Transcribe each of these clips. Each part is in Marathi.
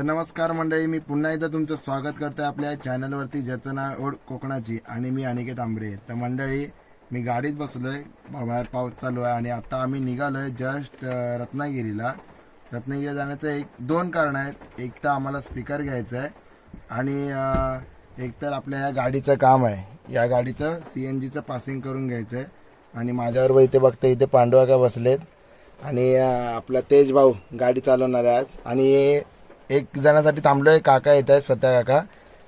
तर नमस्कार मंडळी मी पुन्हा एकदा तुमचं स्वागत करतोय आपल्या चॅनलवरती ज्याचं नाव ओढ कोकणाची आणि मी अनिकेत आंबरे. तर मंडळी मी गाडीत बसलोय बाहेर पाऊस चालू आहे आणि आता आम्ही निघालोय जस्ट रत्नागिरीला. रत्नागिरीला जाण्याचं एक दोन कारण आहेत. एक तर आम्हाला स्पीकर घ्यायचं आहे आणि एक तर आपल्या ह्या गाडीचं काम आहे. या गाडीचं सी एन जीचं पासिंग करून घ्यायचं आहे आणि माझ्याबरोबर इथे बघता इथे पांडुआका बसलेत आणि आपला तेज भाऊ गाडी चालवणार आहे आज. आणि एक जणासाठी थांबलोय काका येत आहेत सत्या काका.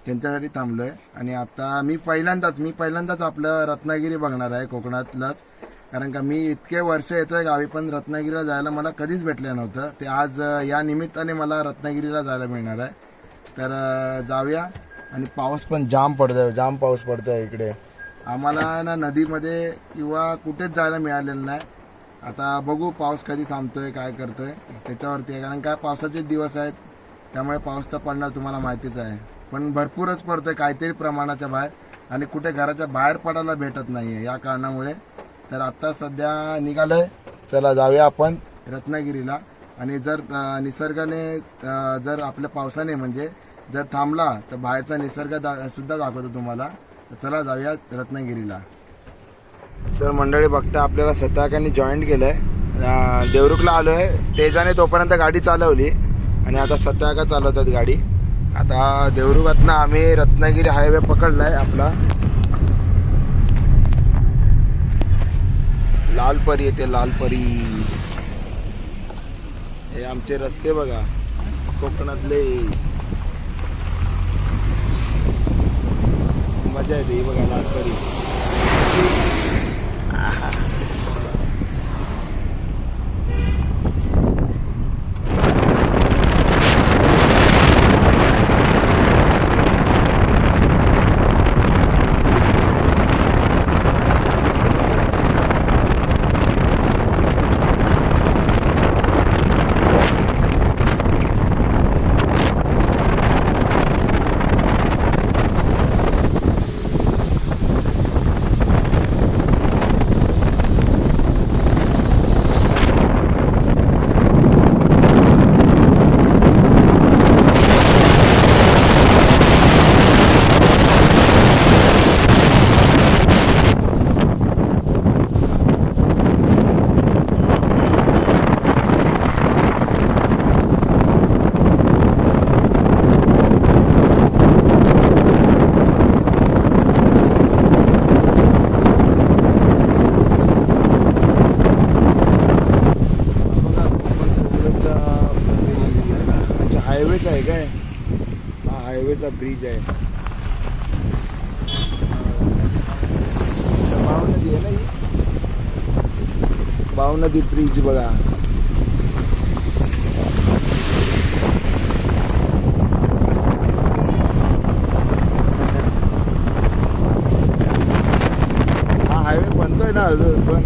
त्यांच्यासाठी थांबलोय. आणि आता मी पहिल्यांदाच मी पहिल्यांदाच आपलं रत्नागिरी बघणार आहे कोकणातलाच. कारण का मी इतके वर्ष येतोय गावी पण रत्नागिरीला जायला मला कधीच भेटलं नव्हतं. ते आज या निमित्ताने मला रत्नागिरीला जायला मिळणार आहे. तर जाऊया. आणि पाऊस पण जाम पडतोय जाम पाऊस पडतोय इकडे. आम्हाला ना नदीमध्ये किंवा कुठेच जायला मिळालेलं नाही. आता बघू पाऊस कधी थांबतोय काय करतोय. त्याच्यावरती आहे. कारण काय पावसाचेच दिवस आहेत त्यामुळे पाऊस तर पडणार तुम्हाला माहितीच आहे. पण भरपूरच पडतोय काहीतरी प्रमाणाच्या बाहेर आणि कुठे घराच्या बाहेर पडायला भेटत नाहीये. या कारणामुळे तर आता सध्या निघालोय. चला जाऊया आपण रत्नागिरीला. आणि जर निसर्गाने जर आपल्या पावसाने म्हणजे जर थांबला तर बाहेरचा निसर्ग दा- सुद्धा दाखवतो तुम्हाला. तर चला जाऊया रत्नागिरीला. तर मंडळी बघता आपल्याला सत्याकांनी जॉईंट केलंय. आहे देवरुखला आलोय. तेजाने तोपर्यंत गाडी चालवली. आणि आता सत्याका चालवतात गाडी? आता देवरुगातनं आम्ही रत्नागिरी हायवे पकडलाय आपला. लालपरी येते लालपरी. हे आमचे रस्ते बघा कोकणातले. मजा येते बघा लालपरी बघा कोकणचा अच्छा हायवेच आहे काय हा हायवेचा ब्रिज आहे अच्छा, भाव नदी आहे ना ही भाव नदी ब्रिज बघा हा हायवे बनतोय ना अजून पण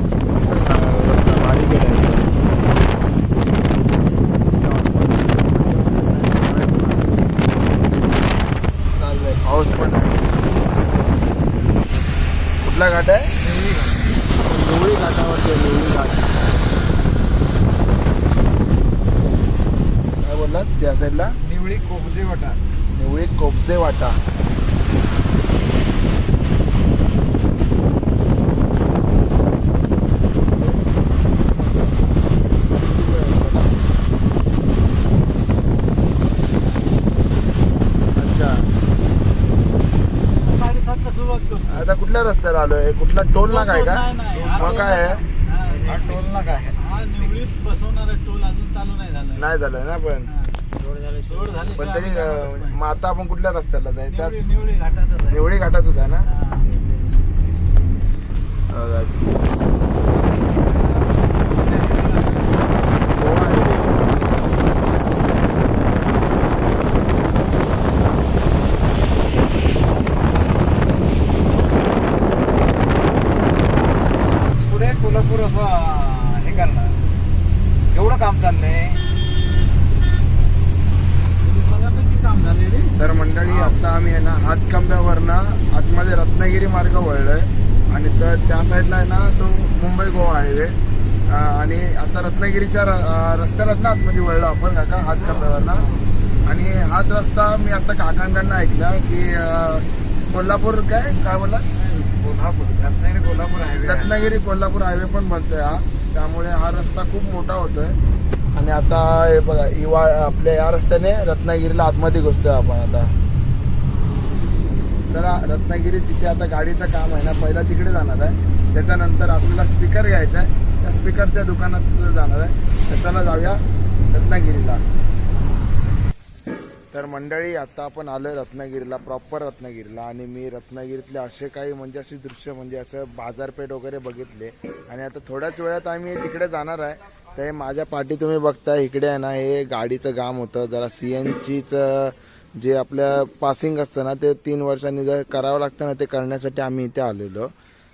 रस्ता भारी केलाय चाललंय पाऊस पण आहे कुठला घाट आहे निवळी घाटावरती आहे, निवळी घाट काय बोललात त्या साईडला निवळी कोपजे वाटा निवळी कोपसे वाटा अच्छा साडेसातला सुरुवात करतो आता कुठल्या रस्त्याला आलोय. कुठला टोल नाका आहे का. हा मग टोल काय आहे हा टोल नाका आहे. हा निवडीत बसवणारा टोल अजून चालू नाही झाला नाही ना पण. पण तरी मग आता आपण कुठल्या रस्त्याला जाय? त्यात. निवडी घाटातच आहे. ना हा. अं, गोवा highway. पुढे कोल्हापूर असं हे करणार एवढं काम चाललंय बऱ्यापैकी काम झाले रे तर मंडळी आता आम्ही आहे ना हातकंब्यावरनं आतमध्ये रत्नागिरी मार्ग वळलोय आणि तर त्या साईडला आहे ना तो मुंबई गोवा हायवे आणि आता रत्नागिरीच्या र- अं, रस्त्यालाच ना आतमध्ये वळलो आपण काका हातकंब्यावरनं आणि हाच रस्ता मी आता काकांकडनं ऐकला की कोल्हापूर काय? काय बोलला? कोल्हापूर रत्नागिरी कोल्हापूर हायवे. रत्नागिरी कोल्हापूर हायवे पण बनतोय हा. त्यामुळे हा रस्ता खूप मोठा होतोय. आणि आता हे बघा इवा आपल्या या रस्त्याने रत्नागिरीला आतमध्ये घुसतोय आपण आता. चला रत्नागिरी तिथे आता गाडीचं काम आहे ना पहिला तिकडे जाणार आहे. त्याच्यानंतर आपल्याला स्पीकर घ्यायचा आहे. त्या स्पीकरच्या दुकानात जाणार आहे. त्याच्याला जाऊया रत्नागिरीला. तर मंडळी आता आपण आलोय रत्नागिरीला प्रॉपर रत्नागिरीला. आणि मी रत्नागिरीतले असे काही म्हणजे असे दृश्य म्हणजे असं बाजारपेठ वगैरे बघितले. आणि आता थोड्याच वेळात आम्ही तिकडे जाणार आहे. तर हे माझ्या पाठी तुम्ही बघताय इकडे आहे ना हे गाडीचं काम होतं. जरा सी एन जीचं जे आपल्या पासिंग असतं ना ते तीन वर्षांनी जर करावं लागतं ना ते करण्यासाठी आम्ही इथे आलेलो.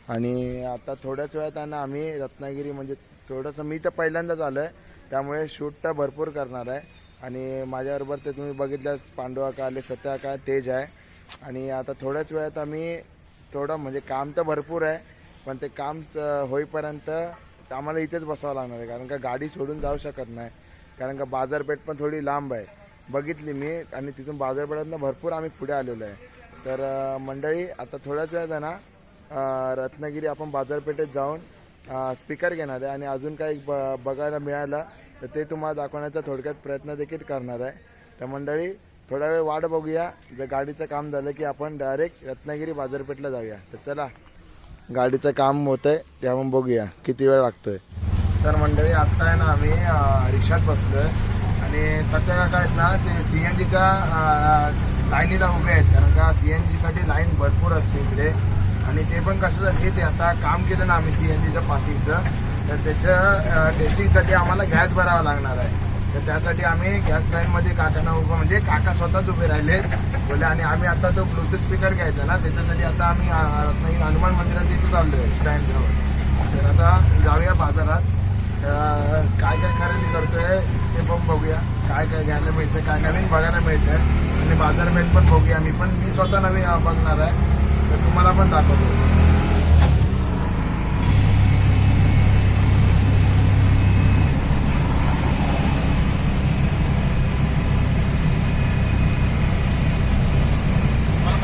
आणि आता थोड्याच वेळात आहे ना आम्ही रत्नागिरी म्हणजे थोडंसं मी तर पहिल्यांदाच आलो आहे त्यामुळे शूट तर भरपूर करणार आहे. आणि माझ्याबरोबर ते तुम्ही बघितल्यास पांडवा का आले सत्या का तेज आहे. आणि आता थोड्याच वेळात आम्ही थोडं म्हणजे काम तर भरपूर आहे. पण ते काम च- होईपर्यंत आम्हाला इथेच बसावं लागणार आहे. कारण का गाडी सोडून जाऊ शकत नाही. कारण का बाजारपेठ पण थोडी लांब आहे. बघितली मी आणि तिथून बाजारपेठातनं भरपूर आम्ही पुढे आलेलो आहे. तर मंडळी आता थोड्याच वेळात आहे ना रत्नागिरी आपण बाजारपेठेत जाऊन स्पीकर घेणार आहे आणि अजून काही ब बघायला मिळालं तर ते तुम्हाला दाखवण्याचा थोडक्यात प्रयत्न देखील करणार आहे. तर मंडळी थोडा वेळ वाट बघूया. जर गाडीचं काम झालं की आपण डायरेक्ट रत्नागिरी बाजारपेठला जाऊया. तर चला गाडीचं काम होतंय ते आपण बघूया. किती वेळ लागतोय तर मंडळी आत्ता आहे ना आम्ही रिक्षात बसलो आहे आणि सध्या काका आहेत ना ते सी एन जीच्या लाईनीला उभे आहेत. कारण का सी एन जीसाठी लाईन भरपूर असते इकडे. आणि ते पण कशासाठी ते आता काम केलं ना आम्ही सी एन जीचं पासिंगचं तर त्याच्या टेस्टिंगसाठी आम्हाला गॅस भरावा लागणार आहे. तर त्यासाठी आम्ही गॅस लाईनमध्ये काकांना उभं म्हणजे काका स्वतःच उभे राहिले. बोले आणि आम्ही आता तो ब्लूटूथ स्पीकर घ्यायचा ना त्याच्यासाठी आता आम्ही रत्नागिरी हनुमान मंदिराच्या इथे चाललो आहे स्टँडवर तर आता जाऊया बाजारात. काय काय खरेदी करतोय? ते पण बघूया. काय काय घ्यायला मिळतं काय नवीन बघायला मिळतं आणि बाजारपेठ पण बघूया मी पण. मी स्वतः नवीन बघणार आहे. तर तुम्हाला पण दाखवतो.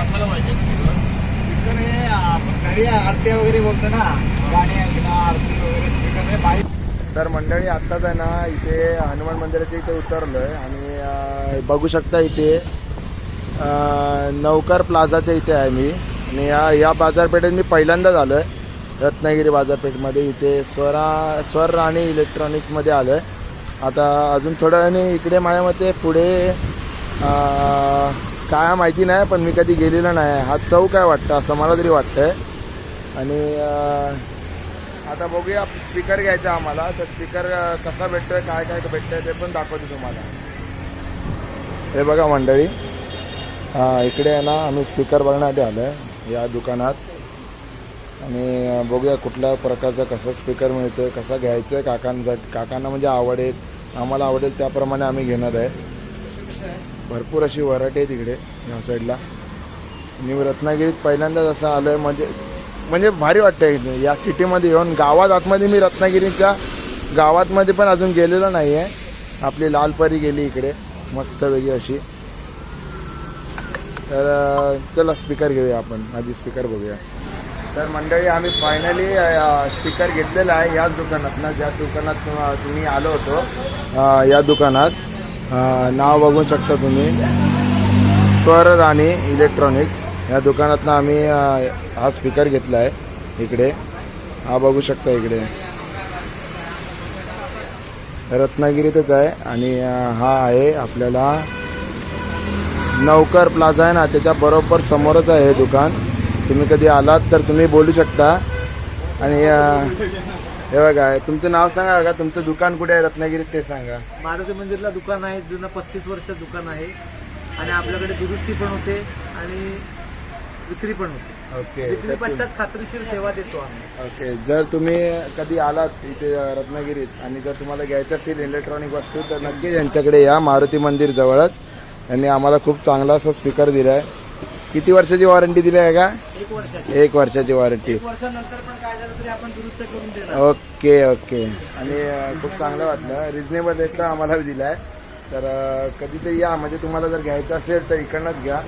कशाला पाहिजे स्पीकर स्पीकर हे आपण घरी आरती वगैरे बोलतो ना. गाणी ऐकणं आरती वगैरे स्पीकर हे बाहेर तर मंडळी आत्ताच आहे ना इथे हनुमान मंदिराच्या इथे उतरलोय आणि बघू शकता इथे नौकर प्लाझाच्या इथे आहे मी. आणि या या बाजारपेठेत मी पहिल्यांदाच आलो आहे रत्नागिरी बाजारपेठमध्ये इथे स्वरा स्वर आणि इलेक्ट्रॉनिक्समध्ये आलो आहे आता अजून थोडं आणि इकडे माझ्या मते पुढे काय माहिती नाही पण मी कधी गेलेलं नाही. हा चौक आहे वाटतं असं मला तरी वाटतंय. आणि आता बघूया स्पीकर घ्यायचा आम्हाला. तर स्पीकर कसा भेटतोय काय काय भेटतंय ते पण दाखवतो तुम्हाला. हे बघा मंडळी हा इकडे आहे ना आम्ही स्पीकर बघण्यासाठी आलो आहे या दुकानात. आणि बघूया कुठल्या प्रकारचा कसा स्पीकर मिळतोय कसा घ्यायचा आहे काकांसाठी काकांना म्हणजे आवडेल आम्हाला आवडेल त्याप्रमाणे आम्ही घेणार आहे. भरपूर अशी व्हरायटी आहे तिकडे या साईडला मी रत्नागिरीत पहिल्यांदाच असं आलो आहे म्हणजे म्हणजे भारी वाटतं या सिटीमध्ये येऊन गावात आतमध्ये मी रत्नागिरीच्या गावातमध्ये पण अजून गेलेलो नाही आहे आपली लालपरी गेली इकडे मस्त वेगळी अशी. तर चला स्पीकर घेऊया आपण. आधी स्पीकर बघूया. तर मंडळी आम्ही फायनली स्पीकर घेतलेला आहे याच दुकानात. ना ज्या दुकानात तुम्ही आलो होतो या दुकानात नाव बघू शकता तुम्ही. स्वर राणी इलेक्ट्रॉनिक्स. या दुकानातनं आम्ही हा स्पीकर घेतला आहे इकडे. हा बघू शकता इकडे. रत्नागिरीतच आहे आणि हा आहे आपल्याला नौकर प्लाझा आहे ना त्याच्या बरोबर समोरच आहे हे दुकान. तुम्ही कधी आलात तर तुम्ही बोलू शकता. आणि हे बघा तुमचं नाव सांगा का? तुमचं दुकान कुठे आहे? रत्नागिरीत ते सांगा. मारुती मंदिरला दुकान आहे जुनं पस्तीस वर्ष दुकान आहे. आणि आपल्याकडे दुरुस्ती पण होते. आणि विक्री पण होते. ओके विक्री पश्चात खात्रीशीर सेवा देतो आम्ही. ओके जर तुम्ही कधी आलात इथे रत्नागिरीत आणि जर तुम्हाला घ्यायचं असेल इलेक्ट्रॉनिक वस्तू तर नक्कीच यांच्याकडे या मारुती मंदिर जवळच. यांनी आम्हाला खूप चांगला असा स्पीकर दिला आहे किती वर्षाची वॉरंटी दिली आहे का? एक वर्षाची. एक वर्षाची वॉरंटी एक वर्षानंतर पण काय झालं तरी आपण दुरुस्त करून देणार. Okay okay. आणि अं, खूप चांगलं वाटलं. रिजनेबल रेटला आम्हाला दिलाय. तर कधीतरी या. म्हणजे तुम्हाला जर घ्यायचं असेल तर इकडनंच घ्या.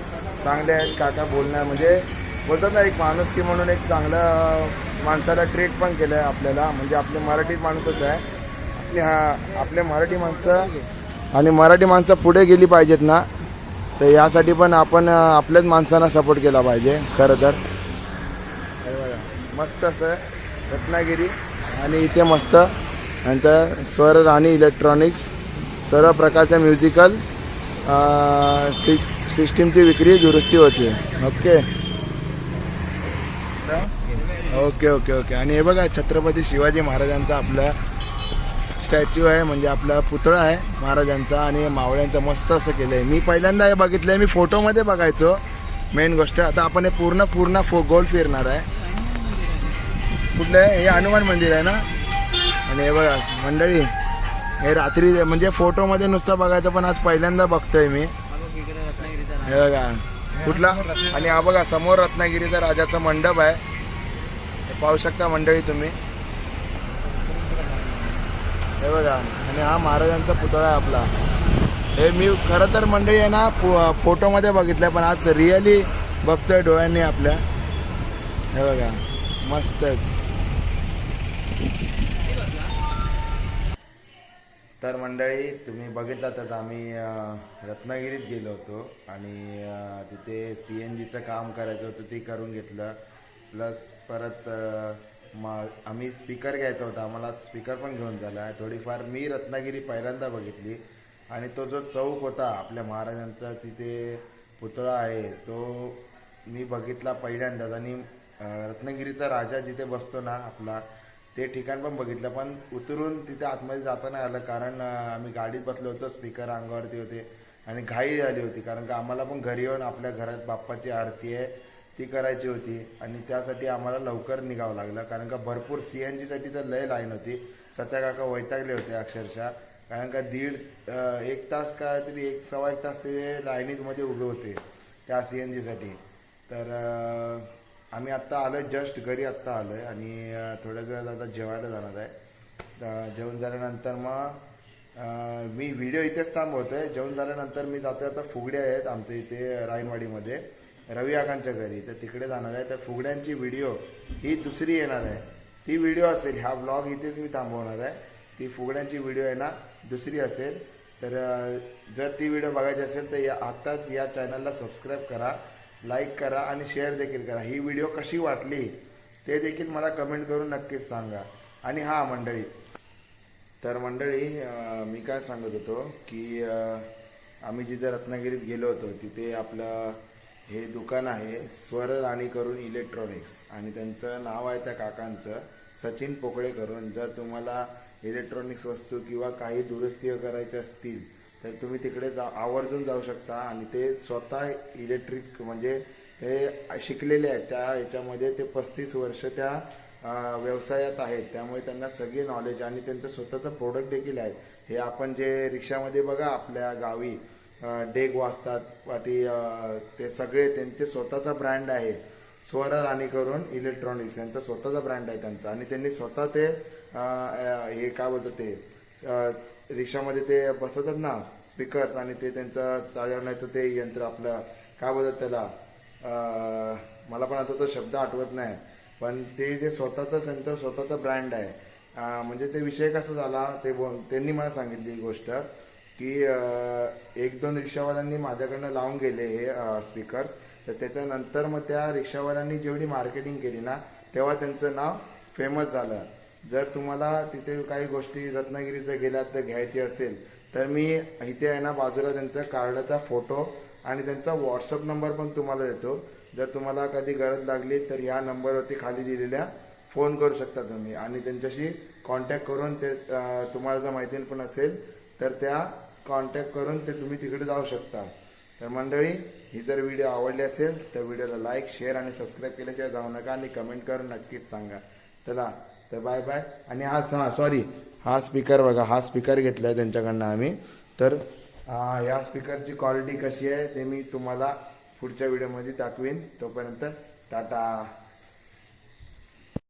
चांगले आहेत काका बोलण्या म्हणजे बोलतात ना एक माणूस की म्हणून एक चांगलं माणसाला ट्रीट पण केलं आहे आपल्याला. म्हणजे आपले मराठी माणूसच आहे. आपली हा आपले मराठी माणसं आणि मराठी माणसं पुढे गेली पाहिजेत ना तर यासाठी पण आपण आपल्याच माणसांना सपोर्ट केला पाहिजे. खरं तर. मस्त असं रत्नागिरी आणि इथे मस्त यांचं स्वर राणी इलेक्ट्रॉनिक्स सर्व प्रकारच्या म्युझिकल सि सिस्टीमची विक्री दुरुस्ती होते. ओके ओके ओके ओके आणि हे बघा छत्रपती शिवाजी महाराजांचा आपला स्टॅच्यू आहे म्हणजे आपला पुतळा आहे महाराजांचा आणि मावळ्यांचं मस्त असं केलं आहे मी पहिल्यांदा हे बघितलं आहे मी फोटोमध्ये बघायचो. मेन गोष्ट आता आपण हे पूर्ण पूर्ण फो गोल फिरणार आहे. कुठलं आहे? हे हनुमान मंदिर आहे ना? आणि हे बघा मंडळी. हे रात्री म्हणजे फोटोमध्ये नुसतं बघायचं पण आज पहिल्यांदा बघतोय मी. हे बघा. कुठला? आणि हा बघा समोर रत्नागिरीचा राजाचा मंडप आहे. पाहू शकता मंडळी तुम्ही. हे बघा. आणि हा महाराजांचा पुतळा आहे आपला. हे मी खरं तर मंडळी आहे ना फोटोमध्ये बघितलं पण आज रिअली बघतोय डोळ्यांनी आपल्या. हे बघा. मस्तच. तर मंडळी तुम्ही बघितलं तर आम्ही रत्नागिरीत गेलो होतो आणि तिथे सी एन जीचं काम करायचं होतं ते करून घेतलं. प्लस परत म आम्ही स्पीकर घ्यायचा होता. आम्हाला स्पीकर पण घेऊन झाला. आहे थोडीफार मी रत्नागिरी पहिल्यांदा बघितली. आणि तो जो चौक होता आपल्या महाराजांचा तिथे पुतळा आहे तो मी बघितला पहिल्यांदाच. आणि रत्नागिरीचा राजा जिथे बसतो ना आपला ते ठिकाण पण बघितलं पण उतरून तिथे आतमध्ये जाता नाही आलं कारण आम्ही गाडीत बसलो होतो स्पीकर अंगावरती होते आणि घाई झाली होती कारण का आम्हाला पण घरी येऊन आपल्या घरात बाप्पाची आरती आहे ती करायची होती आणि त्यासाठी आम्हाला लवकर निघावं लागलं कारण का भरपूर सी एन जीसाठी तर लय लाईन होती सत्या काका वैतागले होते अक्षरशः कारण का दीड एक तास काय तरी एक सव्वा एक तास ते लाईनीमध्ये उभे होते त्या सी एन जीसाठी. तर आम्ही आत्ता आलो आहे जस्ट घरी आत्ता आलो आहे आणि थोड्याच वेळात आता जेवायला जाणार आहे. तर जेवण झाल्यानंतर मग मी व्हिडिओ इथेच थांबवतोय. जेवण झाल्यानंतर मी जातोय आता फुगडे आहेत आमच्या इथे रायनवाडीमध्ये. रवी आकांच्या घरी तर तिकडे जाणार आहे. तर फुगड्यांची व्हिडिओ ही दुसरी येणार आहे. ती व्हिडिओ असेल हा ब्लॉग इथेच मी थांबवणार आहे. ती फुगड्यांची व्हिडिओ आहे ना दुसरी असेल. तर जर ती व्हिडिओ बघायची असेल तर या आत्ताच या चॅनलला सबस्क्राईब करा. लाईक करा आणि शेअर देखील करा. ही व्हिडिओ कशी वाटली ते देखील मला कमेंट करून नक्कीच सांगा. आणि हा मंडळी. तर मंडळी मी काय सांगत होतो की आम्ही जिथे रत्नागिरीत गेलो होतो तिथे आपलं हे दुकान आहे स्वर राणी करून इलेक्ट्रॉनिक्स. आणि त्यांचं नाव आहे त्या काकांचं सचिन पोकळे करून जर तुम्हाला इलेक्ट्रॉनिक्स वस्तू किंवा काही दुरुस्ती करायच्या असतील तर तुम्ही तिकडे जा आवर्जून जाऊ शकता आणि ते स्वतः इलेक्ट्रिक म्हणजे ते शिकलेले आहेत. त्या याच्यामध्ये ते पस्तीस वर्ष त्या व्यवसायात आहेत. त्यामुळे त्यांना सगळे नॉलेज आणि त्यांचं स्वतःचं प्रोडक्ट देखील आहे हे आपण जे रिक्षामध्ये बघा आपल्या गावी डेग वाजतात पाठी ते सगळे त्यांचे स्वतःचा ब्रँड आहे. स्वर राणी करून इलेक्ट्रॉनिक्स यांचा स्वतःचा ब्रँड आहे त्यांचा. आणि त्यांनी स्वतः ते हे काय बोलतात ते रिक्षामध्ये ते बसवतात ना स्पीकर्स आणि ते त्यांचं चालवण्याचं ते यंत्र आपलं. काय बोलतात त्याला? मला पण आता तो शब्द आठवत नाही. पण ते जे स्वतःचं त्यांचं स्वतःचं ब्रँड आहे. म्हणजे ते विषय कसा झाला ते बोल त्यांनी मला सांगितली ही गोष्ट की एक दोन रिक्षावाल्यांनी माझ्याकडनं लावून गेले हे स्पीकर्स तर त्याच्यानंतर मग त्या रिक्षावाल्यांनी जेवढी मार्केटिंग केली ना तेव्हा त्यांचं नाव फेमस झालं. जर तुम्हाला तिथे काही गोष्टी रत्नागिरीचं गेल्यात तर घ्यायची असेल तर मी इथे आहे ना बाजूला त्यांचा कार्डाचा फोटो आणि त्यांचा व्हॉट्सअप नंबर पण तुम्हाला देतो. जर तुम्हाला कधी गरज लागली तर या नंबरवरती खाली दिलेल्या फोन करू शकता तुम्ही. आणि त्यांच्याशी कॉन्टॅक्ट करून ते तुम्हाला जर माहिती पण असेल तर त्या कॉन्टॅक्ट करून ते तुम्ही तिकडे जाऊ शकता. तर मंडळी ही जर व्हिडिओ आवडली असेल तर व्हिडिओला लाईक शेअर आणि सबस्क्राईब केल्याशिवाय जाऊ नका आणि कमेंट करून नक्कीच सांगा. चला तर बाय बाय आणि हा हा सॉरी हा स्पीकर बघा हा स्पीकर घेतलाय त्यांच्याकडनं आम्ही. तर या स्पीकरची क्वालिटी कशी आहे ते मी तुम्हाला पुढच्या व्हिडिओमध्ये दाखवीन. तोपर्यंत टाटा.